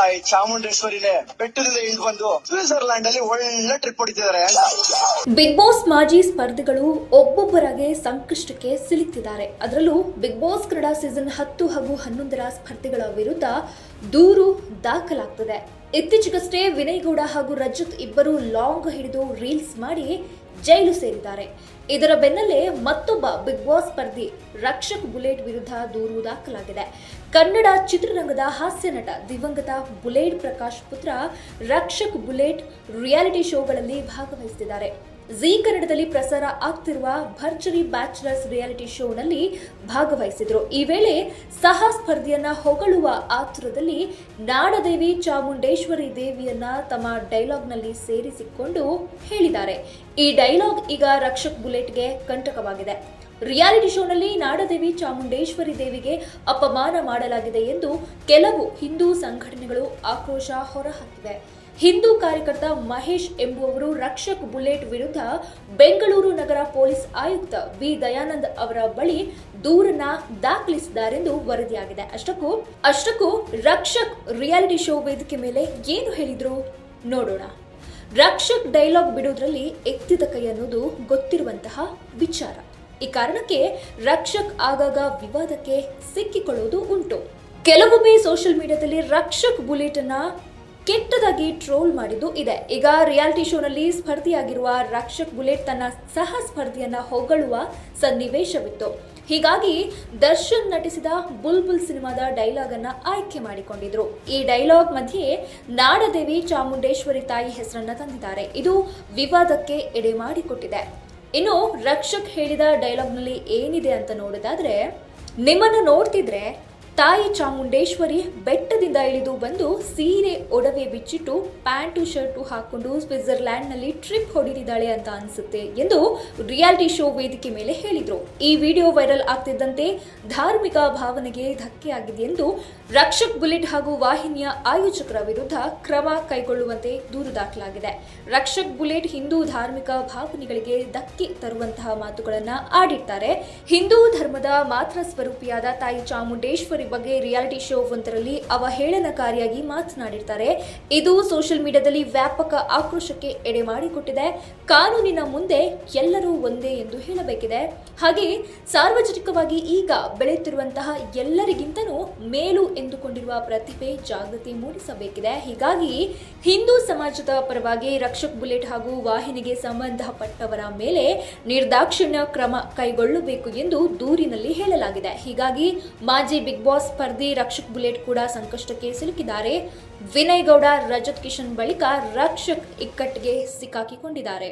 ತಾಯಿ ಚಾಮುಂಡೇಶ್ವರಿನೇ ಬೆಟ್ಟದಿಂದ ಇಳಿದು ಬಂದು ಸ್ವಿಟ್ಜರ್ಲ್ಯಾಂಡ್ ಅಲ್ಲಿ ಒಳ್ಳೆ ಟ್ರಿಪ್ ಹೊಡಿತಿದ್ದಾರೆ ಬಿಗ್ ಬಾಸ್ ಮಾಜಿ ಸ್ಪರ್ಧಿಗಳು ಒಬ್ಬೊಬ್ಬರಾಗೆ ಸಂಕಷ್ಟಕ್ಕೆ ಸಿಲುಕ್ತಿದ್ದಾರೆ ಅದರಲ್ಲೂ ಬಿಗ್ ಬಾಸ್ ಕ್ರೀಡಾ ಸೀಸನ್ ಹತ್ತು ಹಾಗೂ ಹನ್ನೊಂದರ ಸ್ಪರ್ಧಿಗಳ ವಿರುದ್ಧ ದೂರು ದಾಖಲಾಗ್ತದೆ. ಇತ್ತೀಚೆಗಷ್ಟೇ ವಿನಯ್ ಗೌಡ ಹಾಗೂ ರಜತ್ ಇಬ್ಬರು ಲಾಂಗ್ ಹಿಡಿದು ರೀಲ್ಸ್ ಮಾಡಿ ಜೈಲು ಸೇರಿದ್ದಾರೆ. ಇದರ ಬೆನ್ನಲ್ಲೇ ಮತ್ತೊಬ್ಬ ಬಿಗ್ ಬಾಸ್ ಸ್ಪರ್ಧಿ ರಕ್ಷಕ್ ಬುಲೆಟ್ ವಿರುದ್ಧ ದೂರು ದಾಖಲಾಗಿದೆ. ಕನ್ನಡ ಚಿತ್ರರಂಗದ ಹಾಸ್ಯ ನಟ ದಿವಂಗತ ಬುಲೆಟ್ ಪ್ರಕಾಶ್ ಪುತ್ರ ರಕ್ಷಕ್ ಬುಲೆಟ್ ರಿಯಾಲಿಟಿ ಶೋಗಳಲ್ಲಿ ಭಾಗವಹಿಸುತ್ತಿದ್ದಾರೆ ಜಿ ಕನ್ನಡದಲ್ಲಿ ಪ್ರಸಾರ ಆಗ್ತಿರುವ ಭರ್ಜರಿ ಬ್ಯಾಚುಲರ್ಸ್ ರಿಯಾಲಿಟಿ ಶೋನಲ್ಲಿ ಭಾಗವಹಿಸಿದ್ರು. ಈ ವೇಳೆ ಸಹ ಸ್ಪರ್ಧಿಯನ್ನ ಹೊಗಳುವ ಆತುರದಲ್ಲಿ ನಾಡದೇವಿ ಚಾಮುಂಡೇಶ್ವರಿ ದೇವಿಯನ್ನ ತಮ್ಮ ಡೈಲಾಗ್ನಲ್ಲಿ ಸೇರಿಸಿಕೊಂಡು ಹೇಳಿದ್ದಾರೆ. ಈ ಡೈಲಾಗ್ ಈಗ ರಕ್ಷಕ್ ಬುಲೆಟ್ಗೆ ಕಂಟಕವಾಗಿದೆ. ರಿಯಾಲಿಟಿ ಶೋನಲ್ಲಿ ನಾಡದೇವಿ ಚಾಮುಂಡೇಶ್ವರಿ ದೇವಿಗೆ ಅಪಮಾನ ಮಾಡಲಾಗಿದೆ ಎಂದು ಕೆಲವು ಹಿಂದೂ ಸಂಘಟನೆಗಳು ಆಕ್ರೋಶ ಹೊರಹಾಕಿವೆ. ಹಿಂದೂ ಕಾರ್ಯಕರ್ತ ಮಹೇಶ್ ಎಂಬುವವರು ರಕ್ಷಕ್ ಬುಲೆಟ್ ವಿರುದ್ಧ ಬೆಂಗಳೂರು ನಗರ ಪೊಲೀಸ್ ಆಯುಕ್ತ ಬಿ ದಯಾನಂದ್ ಅವರ ಬಳಿ ದೂರನ್ನ ದಾಖಲಿಸಿದ್ದಾರೆಂದು ವರದಿಯಾಗಿದೆ. ಅಷ್ಟಕ್ಕೂ ಅಷ್ಟಕ್ಕೂ ರಕ್ಷಕ್ ರಿಯಾಲಿಟಿ ಶೋ ವೇದಿಕೆ ಮೇಲೆ ಏನು ಹೇಳಿದ್ರು? ನೋಡೋಣ. ರಕ್ಷಕ್ ಡೈಲಾಗ್ ಬಿಡೋದ್ರಲ್ಲಿ ಎತ್ತಿದ ಕೈ ಅನ್ನೋದು ಗೊತ್ತಿರುವಂತಹ ವಿಚಾರ. ಈ ಕಾರಣಕ್ಕೆ ರಕ್ಷಕ್ ಆಗಾಗ ವಿವಾದಕ್ಕೆ ಸಿಕ್ಕಿಕೊಳ್ಳೋದು ಉಂಟು. ಕೆಲವೊಮ್ಮೆ ಸೋಷಿಯಲ್ ಮೀಡಿಯಾದಲ್ಲಿ ರಕ್ಷಕ್ ಬುಲೆಟ್ ಅನ್ನ ಕೆಟ್ಟದಾಗಿ ಟ್ರೋಲ್ ಮಾಡಿದ್ದು ಇದೆ. ಈಗ ರಿಯಾಲಿಟಿ ಶೋನಲ್ಲಿ ಸ್ಪರ್ಧಿಯಾಗಿರುವ ರಕ್ಷಕ್ ಬುಲೆಟ್ ತನ್ನ ಸಹ ಸ್ಪರ್ಧಿಯನ್ನ ಹೊಗಳುವ ಸನ್ನಿವೇಶವಿತ್ತು. ಹೀಗಾಗಿ ದರ್ಶನ್ ನಟಿಸಿದ ಬುಲ್ಬುಲ್ ಸಿನಿಮಾದ ಡೈಲಾಗ್ ಅನ್ನ ಆಯ್ಕೆ ಮಾಡಿಕೊಂಡಿದ್ರು. ಈ ಡೈಲಾಗ್ ಮಧ್ಯೆ ನಾಡದೇವಿ ಚಾಮುಂಡೇಶ್ವರಿ ತಾಯಿ ಹೆಸರನ್ನ ತಂದಿದ್ದಾರೆ. ಇದು ವಿವಾದಕ್ಕೆ ಎಡೆ ಮಾಡಿಕೊಟ್ಟಿದೆ. ಇನ್ನು ರಕ್ಷಕ್ ಹೇಳಿದ ಡೈಲಾಗ್ನಲ್ಲಿ ಏನಿದೆ ಅಂತ ನೋಡೋದಾದ್ರೆ, ನಿಮ್ಮನ್ನು ನೋಡ್ತಿದ್ರೆ ತಾಯಿ ಚಾಮುಂಡೇಶ್ವರಿ ಬೆಟ್ಟದಿಂದ ಇಳಿದು ಬಂದು ಸೀರೆ ಒಡವೆ ಬಿಚ್ಚಿಟ್ಟು ಪ್ಯಾಂಟು ಶರ್ಟು ಹಾಕೊಂಡು ಸ್ವಿಟ್ಜರ್ಲ್ಯಾಂಡ್ನಲ್ಲಿ ಟ್ರಿಪ್ ಹೊಡೆದಿದ್ದಾಳೆ ಅಂತ ಅನಿಸುತ್ತೆ ಎಂದು ರಿಯಾಲಿಟಿ ಶೋ ವೇದಿಕೆ ಮೇಲೆ ಹೇಳಿದರು. ಈ ವಿಡಿಯೋ ವೈರಲ್ ಆಗ್ತಿದ್ದಂತೆ ಧಾರ್ಮಿಕ ಭಾವನೆಗೆ ಧಕ್ಕೆ ಆಗಿದೆ ಎಂದು ರಕ್ಷಕ್ ಬುಲೆಟ್ ಹಾಗೂ ವಾಹಿನಿಯ ಆಯೋಜಕರ ವಿರುದ್ಧ ಕ್ರಮ ಕೈಗೊಳ್ಳುವಂತೆ ದೂರು ದಾಖಲಾಗಿದೆ. ರಕ್ಷಕ್ ಬುಲೆಟ್ ಹಿಂದೂ ಧಾರ್ಮಿಕ ಭಾವನೆಗಳಿಗೆ ಧಕ್ಕೆ ತರುವಂತಹ ಮಾತುಗಳನ್ನ ಆಡಿರ್ತಾರೆ. ಹಿಂದೂ ಧರ್ಮದ ಮಾತ್ರ ಸ್ವರೂಪಿಯಾದ ತಾಯಿ ಚಾಮುಂಡೇಶ್ವರಿ ಬಗ್ಗೆ ರಿಯಾಲಿಟಿ ಶೋ ಒಂದರಲ್ಲಿ ಅವಹೇಳನಕಾರಿಯಾಗಿ ಮಾತನಾಡಿರ್ತಾರೆ. ಇದು ಸೋಷಿಯಲ್ ಮೀಡಿಯಾದಲ್ಲಿ ವ್ಯಾಪಕ ಆಕ್ರೋಶಕ್ಕೆ ಎಡೆ ಮಾಡಿಕೊಟ್ಟಿದೆ. ಕಾನೂನಿನ ಮುಂದೆ ಎಲ್ಲರೂ ಒಂದೇ ಎಂದು ಹೇಳಬೇಕಿದೆ. ಹಾಗೆ ಸಾರ್ವಜನಿಕವಾಗಿ ಈಗ ಬೆಳೆಯುತ್ತಿರುವಂತಹ ಎಲ್ಲರಿಗಿಂತನೂ ಮೇಲು ಎಂದುಕೊಂಡಿರುವ ಪ್ರತಿಭೆ ಜಾಗೃತಿ ಮೂಡಿಸಬೇಕಿದೆ. ಹೀಗಾಗಿ ಹಿಂದೂ ಸಮಾಜದ ಪರವಾಗಿ ರಕ್ಷಕ್ ಬುಲೆಟ್ ಹಾಗೂ ವಾಹಿನಿಗೆ ಸಂಬಂಧಪಟ್ಟವರ ಮೇಲೆ ನಿರ್ದಾಕ್ಷಿಣ್ಯ ಕ್ರಮ ಕೈಗೊಳ್ಳಬೇಕು ಎಂದು ದೂರಿನಲ್ಲಿ ಹೇಳಲಾಗಿದೆ. ಹೀಗಾಗಿ ಮಾಜಿ ಬಿಗ್ ಬಾಸ್ ಸ್ಪರ್ಧಿ ರಕ್ಷಕ್ ಬುಲೆಟ್ ಕೂಡ ಸಂಕಷ್ಟಕ್ಕೆ ಸಿಲುಕಿದ್ದಾರೆ. ವಿನಯ್ ಗೌಡ, ರಜತ್ ಕಿಶನ್ ಬಳಿಕ ರಕ್ಷಕ್ ಇಕ್ಕಟ್ಟಿಗೆ ಸಿಕ್ಕಾಕಿಕೊಂಡಿದ್ದಾರೆ.